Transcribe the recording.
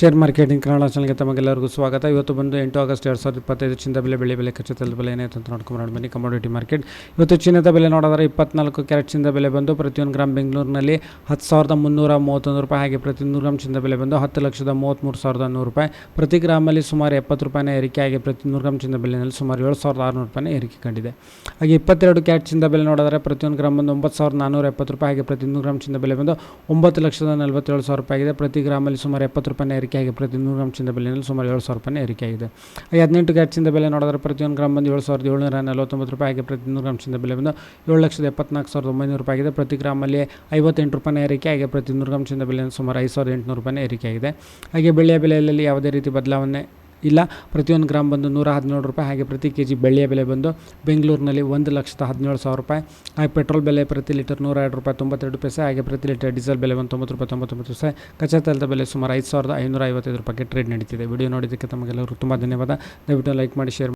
Share marketing Kannada ಚಾನಲ್ಗೆ ತಮಗೆಲ್ಲರಿಗೂ ಸ್ವಾಗತ. ಇವತ್ತು ಬಂದು ಎಂಟು ಆಗಸ್ಟ್ ಎರಡು ಸಾವಿರದ ಇಪ್ಪತ್ತೈದು ಚಿನ್ನದ ಬೆಲೆ ಬೆಳೆ ಬೆಲೆ ಖಚಿತದ ಬೆಲೆ ಏನಾಯ್ತು ಅಂತ ನೋಡ್ಕೊಂಡು ಬನ್ನಿ ಕಮೋಡಿಟಿ ಮಾರ್ಕೆಟ್ ಇವತ್ತು ಚಿನ್ನದ ಬೆಲೆ ನೋಡಿದ್ರೆ ಇಪ್ಪತ್ನಾಲ್ಕು ಕ್ಯಾರೆಟ್ ಚಿನ್ನದ ಬೆಲೆ ಬಂದು ಪ್ರತಿಯೊಂದು ಗ್ರಾಮ್ ಬೆಂಗಳೂರಿನಲ್ಲಿ ಹತ್ತು ಸಾವಿರದ ಮುನ್ನೂರ ಮೂವತ್ತೊಂದು ರೂಪಾಯಿ. ಹಾಗೆ ಪ್ರತಿ ನೂರು ಗ್ರಾಮ್ ಚಿನ್ನದ ಬೆಲೆ ಬಂದು ಹತ್ತು ಲಕ್ಷದ ಮೂವತ್ತ್ಮೂರು ಸಾವಿರದ ನೂರು ರೂಪಾಯಿ. ಪ್ರತಿ ಗ್ರಾಮಲ್ಲಿ ಸುಮಾರು ಎಪ್ಪತ್ತು ರೂಪಾಯಿನ ಏರಿಕೆ ಹಾಗೆ ಪ್ರತಿ ನೂರು ಗ್ರಾಮ್ ಚಿನ್ನದ ಬೆಲೆಯಲ್ಲಿ ಸುಮಾರು ಏಳು ಸಾವಿರದ ಆರುನೂರು ರೂಪಾಯಿನ ಏರಿಕೆ ಕಂಡಿದೆ. ಹಾಗೆ ಇಪ್ಪತ್ತೆರಡು ಕ್ಯಾರೆಟ್ ಚಿನ್ನದ ಬೆಲೆ ನೋಡಿದ್ರೆ ಪ್ರತಿಯೊಂದು ಗ್ರಾಮ್ ಬಂದು ಒಂಬತ್ತು ಸಾವಿರದ ನಾನ್ನೂರ ಎಪ್ಪತ್ತು ರೂಪಾಯಿ. ಹಾಗೆ ಪ್ರತಿ ನೂರು ಗ್ರಾಮ್ ಚಿನ್ನದ ಬೆಲೆ ಬಂದು ಒಂಬತ್ತು ಲಕ್ಷದ ನಲವತ್ತೇಳು ಸಾವಿರ ರೂಪಾಯಿ ಆಗಿದೆ. ಪ್ರತಿ ಗ್ರಾಮಲ್ಲಿ ಸುಮಾರು ಎಪ್ಪತ್ತು ರೂಪಾಯಿನ ಏರಿಕೆ ಆಗಿ ಪ್ರತಿ ನೂರು ಗ್ರಾಮ್ ಚಿನ್ನದ ಬೆಲೆಯಲ್ಲಿ ಸುಮಾರು ಏಳು ಸಾವಿರ ರೂಪಾಯಿ ಏರಿಕೆ ಆಗಿದೆ ಹಾಗೆ ಹದಿನೆಂಟು ಗ್ಯಾಟ್ ಚಿನ್ನದ ಬೆಲೆ ನೋಡಿದ್ರೆ ಪ್ರತಿಯೊಂದು ಗ್ರಾಮ್ ಬಂದು ಏಳು ಸಾವಿರದ ಏಳ್ನೂರ ನಲವತ್ತೊಂಬತ್ತು ರೂಪಾಯಿ ಹಾಗೆ ಪ್ರತಿ ನೂರು ಗ್ರಾಮ್ ಚಿನ್ನದ ಬೆಲೆ ಬಂದು ಏಳು ಲಕ್ಷದ ಎಪ್ಪತ್ನಾಲ್ಕು ಸಾವಿರದ ಒಂಬೈನೂರು ರೂಪಾಯಿ ಆಗಿದೆ. ಪ್ರತಿ ಗ್ರಾಮಲ್ಲಿ ಐವತ್ತೆಂಟು ರೂಪಾಯಿ ಏರಿಕೆ ಹಾಗೆ ಪ್ರತಿ ನೂರು ಗ್ರಾಮ್ ಚಿನ್ನದ ಬೆಲೆ ಸುಮಾರು ಐದು ಸಾವಿರದ ಎಂಟುನೂರು ರೂಪಾಯಿ ಏರಿಕೆ ಆಗಿದೆ. ಹಾಗೆ ಬೆಳೆಯ ಬೆಲೆಯಲ್ಲಿ ಯಾವುದೇ ರೀತಿ ಬದಲಾವಣೆ ಇಲ್ಲ. ಪ್ರತಿಯೊಂದು ಗ್ರಾಮ್ ಬಂದು ನೂರ ಹದಿನೇಳು ರೂಪಾಯಿ. ಹಾಗೆ ಪ್ರತಿ ಕೆ ಜಿ ಬೆಳ್ಳಿಯ ಬೆಲೆ ಬಂದು ಬೆಂಗಳೂರಿನಲ್ಲಿ ಒಂದು ಲಕ್ಷದ ಹದಿನೇಳು ಸಾವಿರ ರೂಪಾಯಿ. ಹಾಗೆ ಪೆಟ್ರೋಲ್ ಬೆಲೆ ಪ್ರತಿ ಲೀಟರ್ ನೂರ ಎರಡು ರೂಪಾಯಿ ತೊಂಬತ್ತೆರಡು ಪೈಸೆ. ಹಾಗೆ ಪ್ರತಿ ಲೀಟರ್ ಡೀಸೆಲ್ ಬೆಲೆ ಒಂದು ತೊಂಬತ್ತು ರೂಪಾಯಿ, ತೊಂಬತ್ತೊಂಬತ್ತು ಪೈಸೆ. ಕಚ್ಚಾ ತೈಲದ ಬೆಲೆ ಸುಮಾರು ಐದು ಸಾವಿರದ ಐನೂರ ಐವತ್ತೈದು ರೂಪಾಯಿಗೆ ಟ್ರೇಡ್ ನಡೀತಿದೆ. ವಿಡಿಯೋ ನೋಡಿದ್ದಕ್ಕೆ ತಮಗೆಲ್ಲರೂ ತುಂಬ ಧನ್ಯವಾದ. ದಯವಿಟ್ಟು ಲೈಕ್ ಮಾಡಿ, ಶೇರ್